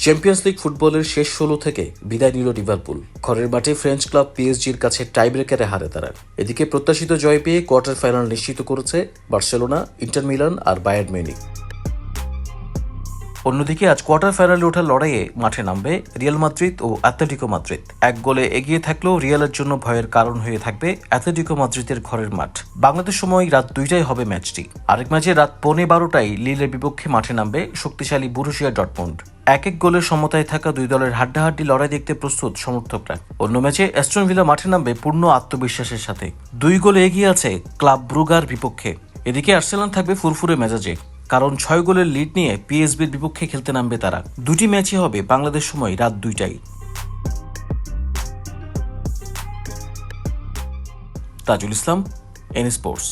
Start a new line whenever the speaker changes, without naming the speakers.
Champions league ফুটবলের শেষ ষোলো থেকে বিদায় নিল লিভারপুল ঘরের মাঠে ফ্রেঞ্চ ক্লাব পিএসজির কাছে টাইব্রেকারে হারে তারা। এদিকে প্রত্যাশিত জয় পেয়ে কোয়ার্টার ফাইনাল নিশ্চিত করেছে বার্সেলোনা ইন্টার মিলান আর বায়ার্ন মিউনিক অন্যদিকে আজ কোয়ার্টার ফাইনালে ওঠার লড়াইয়ে মাঠে নামবে রিয়াল মাদ্রিদ ও অ্যাথলেটিকো মাদ্রিদ। এক গোলে এগিয়ে থাকলেও রিয়ালের জন্য ভয়ের কারণ হয়ে থাকবে অ্যাথলেটিকো মাদ্রিদের ঘরের মাঠ। বাংলাদেশ সময় রাত দুইটায় হবে ম্যাচটি। আরেক ম্যাচে রাত পৌনে বারোটায় লিলের বিপক্ষে মাঠে নামবে শক্তিশালী বুরুশিয়া ডটমন্ড। এক এক গোলের সমতায় থাকা দুই দলের হাড্ডাহাড্ডি লড়াই দেখতে প্রস্তুত সমর্থকরা। অন্য ম্যাচে অ্যাস্টন ভিলা মাঠে নামবে পূর্ণ আত্মবিশ্বাসের সাথে। দুই গোলে এগিয়ে আছে ক্লাব ব্রুগার বিপক্ষে। এদিকে আর্সেলান থাকবে ফুরফুরে মেজাজে। কারণ ছয় গোলের লিড নিয়ে পিএসবির বিপক্ষে খেলতে নামবে তারা। দুটি ম্যাচই হবে বাংলাদেশ সময় রাত দুইটাই তাজুল ইসলাম এন স্পোর্টস